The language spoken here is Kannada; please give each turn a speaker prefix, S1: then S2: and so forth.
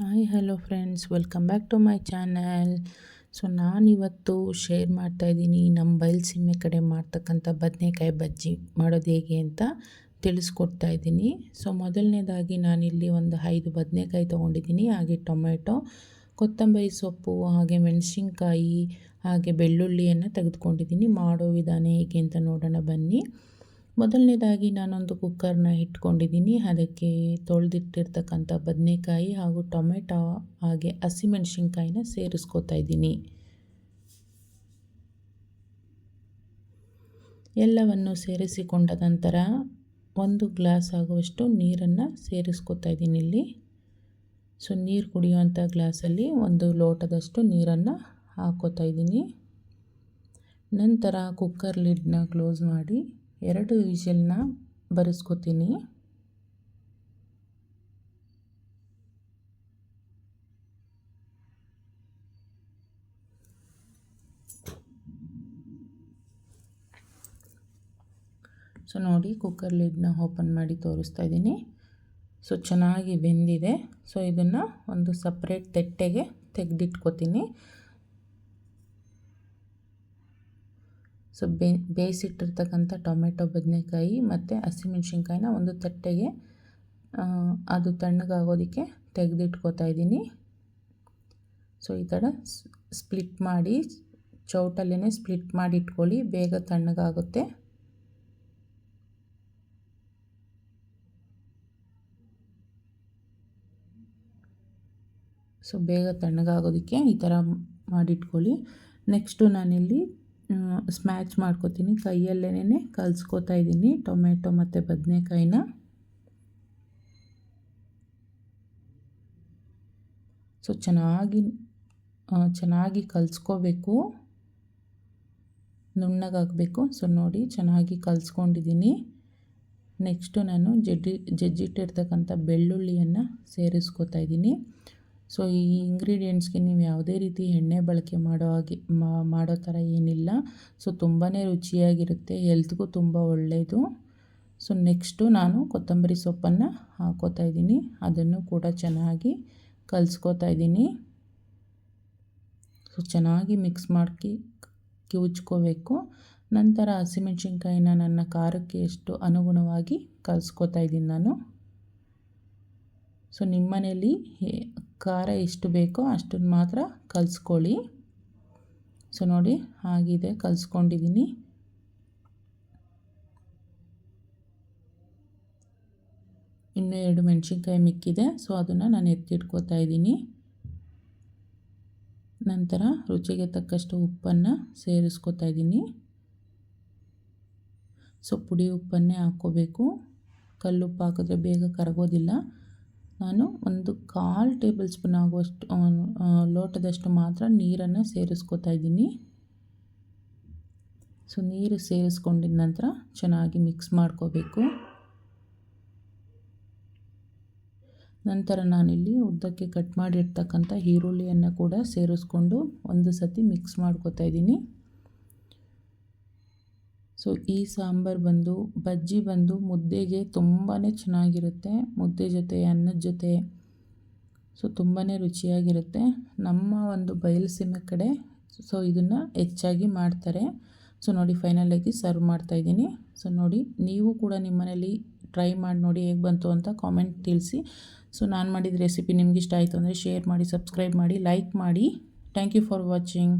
S1: Hi hello friends welcome back to my channel so ನಾನಿವತ್ತು ಶೇರ್ ಮಾಡ್ತಾಯಿದ್ದೀನಿ ನಮ್ಮ ಬಯಲುಸೀಮೆ ಕಡೆ ಮಾಡ್ತಕ್ಕಂಥ ಬದನೆಕಾಯಿ ಬಜ್ಜಿ ಮಾಡೋದು ಹೇಗೆ ಅಂತ ತಿಳಿಸ್ಕೊಡ್ತಾ ಇದ್ದೀನಿ. ಸೊ ಮೊದಲನೇದಾಗಿ ನಾನಿಲ್ಲಿ ಒಂದು ಐದು ಬದನೆಕಾಯಿ ತೊಗೊಂಡಿದ್ದೀನಿ. ಹಾಗೆ ಟೊಮೆಟೊ ಕೊತ್ತಂಬರಿ ಸೊಪ್ಪು, ಹಾಗೆ ಮೆಣಸಿನ್ಕಾಯಿ, ಹಾಗೆ ಬೆಳ್ಳುಳ್ಳಿಯನ್ನು ತೆಗೆದುಕೊಂಡಿದ್ದೀನಿ. ಮಾಡೋ ವಿಧಾನ ಹೇಗೆ ಅಂತ ನೋಡೋಣ ಬನ್ನಿ. ಮೊದಲನೇದಾಗಿ ನಾನೊಂದು ಕುಕ್ಕರ್ನ ಇಟ್ಕೊಂಡಿದ್ದೀನಿ. ಅದಕ್ಕೆ ತೊಳೆದಿಟ್ಟಿರ್ತಕ್ಕಂಥ ಬದನೆಕಾಯಿ ಹಾಗೂ ಟೊಮೆಟೊ ಹಾಗೆ ಹಸಿಮೆಣ್ಸಿನ್ಕಾಯಿನ ಸೇರಿಸ್ಕೋತಾ ಇದ್ದೀನಿ. ಎಲ್ಲವನ್ನು ಸೇರಿಸಿಕೊಂಡ ನಂತರ ಒಂದು ಗ್ಲಾಸ್ ಆಗುವಷ್ಟು ನೀರನ್ನು ಸೇರಿಸ್ಕೋತಾ ಇದ್ದೀನಿ ಇಲ್ಲಿ. ಸೊ, ನೀರು ಕುಡಿಯುವಂಥ ಗ್ಲಾಸಲ್ಲಿ ಒಂದು ಲೋಟದಷ್ಟು ನೀರನ್ನು ಹಾಕೋತಾ ಇದ್ದೀನಿ. ನಂತರ ಕುಕ್ಕರ್ ಲಿಡ್ನ ಕ್ಲೋಸ್ ಮಾಡಿ ಎರಡು ವಿಷಲನ್ನ ಬರೆಸ್ಕೊತೀನಿ. ಸೊ ನೋಡಿ ಕುಕ್ಕರ್ ಲಿಡ್ನ ಓಪನ್ ಮಾಡಿ ತೋರಿಸ್ತಾ ಇದ್ದೀನಿ. ಸೊ ಚೆನ್ನಾಗಿ ಬೆಂದಿದೆ. ಸೊ ಇದನ್ನು ಒಂದು ಸಪ್ರೇಟ್ ತಟ್ಟೆಗೆ ತೆಗೆದಿಟ್ಕೋತೀನಿ. ಸೊ ಬೇ ಬೇಯಿಸಿಟ್ಟಿರ್ತಕ್ಕಂಥ ಟೊಮೆಟೊ, ಬದನೆಕಾಯಿ ಮತ್ತು ಹಸಿಮೆಣ್ಸಿನ್ಕಾಯಿನ ಒಂದು ತಟ್ಟೆಗೆ ಅದು ತಣ್ಣಗಾಗೋದಕ್ಕೆ ತೆಗೆದಿಟ್ಕೋತಾ ಇದ್ದೀನಿ. ಸೊ ಈ ಥರ ಸ್ಪ್ಲಿಟ್ ಮಾಡಿ ಚೌಟಲ್ಲೇ ಸ್ಪ್ಲಿಟ್ ಮಾಡಿ ಇಟ್ಕೊಳ್ಳಿ, ಬೇಗ ತಣ್ಣಗಾಗುತ್ತೆ. ಸೊ ಬೇಗ ತಣ್ಣಗಾಗೋದಕ್ಕೆ ಈ ಥರ ಮಾಡಿಟ್ಕೊಳ್ಳಿ. ನೆಕ್ಸ್ಟು ನಾನಿಲ್ಲಿ ಸ್ಮ್ಯಾಚ್ ಮಾಡ್ಕೋತೀನಿ. ಕೈಯಲ್ಲೇನೆ ಕಲಿಸ್ಕೋತಾ ಇದ್ದೀನಿ. ಟೊಮೆಟೊ ಮತ್ತು ಬದನೆಕಾಯಿನ. ಸೊ, ಚೆನ್ನಾಗಿ ಚೆನ್ನಾಗಿ ಕಲಿಸ್ಕೋಬೇಕು. ನುಣ್ಣಗಾಗಬೇಕು. ಸೊ, ನೋಡಿ, ಚೆನ್ನಾಗಿ ಕಲಿಸ್ಕೊಂಡಿದ್ದೀನಿ. ನೆಕ್ಸ್ಟು ನಾನು ಜಡ್ಡಿ ಜಜ್ಜಿಟ್ಟಿರ್ತಕ್ಕಂಥ ಬೆಳ್ಳುಳ್ಳಿಯನ್ನು ಸೇರಿಸ್ಕೋತಾ ಇದ್ದೀನಿ. ಸೊ ಈ ಇಂಗ್ರೀಡಿಯೆಂಟ್ಸ್ಗೆ ನೀವು ಯಾವುದೇ ರೀತಿ ಎಣ್ಣೆ ಬಳಕೆ ಮಾಡೋ ಹಾಗೆ ಮಾಡೋ ಥರ ಏನಿಲ್ಲ. ಸೊ ತುಂಬಾ ರುಚಿಯಾಗಿರುತ್ತೆ ಹೆಲ್ತ್ಗೂ ತುಂಬ ಒಳ್ಳೆಯದು ಸೊ ನೆಕ್ಸ್ಟು ನಾನು ಕೊತ್ತಂಬರಿ ಸೊಪ್ಪನ್ನು ಹಾಕೋತಾ ಇದ್ದೀನಿ. ಅದನ್ನು ಕೂಡ ಚೆನ್ನಾಗಿ ಕಲಿಸ್ಕೋತಾ ಇದ್ದೀನಿ. ಸೊ ಚೆನ್ನಾಗಿ ಮಿಕ್ಸ್ ಮಾಡಿ ಕಿವುಚ್ಕೋಬೇಕು. ನಂತರ ಹಸಿಮೆಣ್ಸಿನ್ಕಾಯಿನ ನನ್ನ ಖಾರಕ್ಕೆ ಎಷ್ಟು ಅನುಗುಣವಾಗಿ ಕಲಿಸ್ಕೋತಾ ಇದ್ದೀನಿ ನಾನು. ಸೊ ನಿಮ್ಮ ಮನೇಲಿ ಖಾರ ಎಷ್ಟು ಬೇಕೋ ಅಷ್ಟನ್ನು ಮಾತ್ರ ಕಲಿಸ್ಕೊಳ್ಳಿ. ಸೊ, ನೋಡಿ ಆಗಿದೆ ಕಲಿಸ್ಕೊಂಡಿದ್ದೀನಿ. ಇನ್ನೂ ಎರಡು ಮೆಣಸಿನ್ಕಾಯಿ ಮಿಕ್ಕಿದೆ, ಸೊ, ಅದನ್ನು ನಾನು ಎತ್ತಿಟ್ಕೋತಾ ಇದ್ದೀನಿ. ನಂತರ ರುಚಿಗೆ ತಕ್ಕಷ್ಟು ಉಪ್ಪನ್ನು ಸೇರಿಸ್ಕೋತಾ ಇದ್ದೀನಿ. ಸೊ, ಪುಡಿ ಉಪ್ಪನ್ನೇ ಹಾಕ್ಕೋಬೇಕು. ಕಲ್ಲುಪ್ಪು ಹಾಕಿದ್ರೆ ಬೇಗ ಕರಗೋದಿಲ್ಲ. ನಾನು ಒಂದು ಕಾಲು ಟೇಬಲ್ ಸ್ಪೂನ್ ಆಗುವಷ್ಟು ಲೋಟದಷ್ಟು ಮಾತ್ರ ನೀರನ್ನು ಸೇರಿಸ್ಕೋತಾ ಇದ್ದೀನಿ. ಸೊ, ನೀರು ಸೇರಿಸ್ಕೊಂಡಿದ ನಂತರ ಚೆನ್ನಾಗಿ ಮಿಕ್ಸ್ ಮಾಡ್ಕೋಬೇಕು. ನಂತರ ನಾನಿಲ್ಲಿ ಉದ್ದಕ್ಕೆ ಕಟ್ ಮಾಡಿರ್ತಕ್ಕಂಥ ಈರುಳ್ಳಿಯನ್ನು ಕೂಡ ಸೇರಿಸ್ಕೊಂಡು ಒಂದು ಸತಿ ಮಿಕ್ಸ್ ಮಾಡ್ಕೋತಾ ಇದ್ದೀನಿ. ಸೊ ಈ ಸಾಂಬಾರು ಬಂದು, ಬಜ್ಜಿ ಬಂದು ಮುದ್ದೆಗೆ ತುಂಬಾ ಚೆನ್ನಾಗಿರುತ್ತೆ. ಮುದ್ದೆ ಜೊತೆ, ಅನ್ನದ ಜೊತೆ. ಸೊ ತುಂಬಾ ರುಚಿಯಾಗಿರುತ್ತೆ. ನಮ್ಮ ಒಂದು ಬಯಲುಸೀಮೆ ಕಡೆ ಸೊ ಇದನ್ನು ಹೆಚ್ಚಾಗಿ ಮಾಡ್ತಾರೆ. ಸೊ ನೋಡಿ ಫೈನಲಾಗಿ ಸರ್ವ್ ಮಾಡ್ತಾಯಿದ್ದೀನಿ ಸೊ ನೋಡಿ, ನೀವು ಕೂಡ ನಿಮ್ಮ ಮನೇಲಿ ಟ್ರೈ ಮಾಡಿ ನೋಡಿ ಹೇಗೆ ಬಂತು ಅಂತ ಕಾಮೆಂಟ್ ತಿಳಿಸಿ. ಸೊ ನಾನು ಮಾಡಿದ ರೆಸಿಪಿ ನಿಮ್ಗೆ ಇಷ್ಟ ಆಯಿತು ಅಂದರೆ ಶೇರ್ ಮಾಡಿ ಸಬ್ಸ್ಕ್ರೈಬ್ ಮಾಡಿ ಲೈಕ್ ಮಾಡಿ. Thank you for watching